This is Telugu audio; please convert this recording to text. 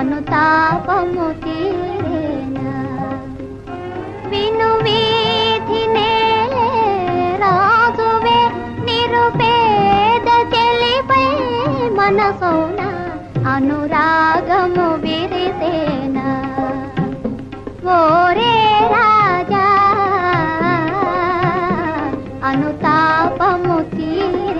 అనుతాపము విను రాజువే నిరుపేద చెలిపై మనసౌన అనురాగము విరిసేన. ఓరే రాజా అనుతాపము తీరే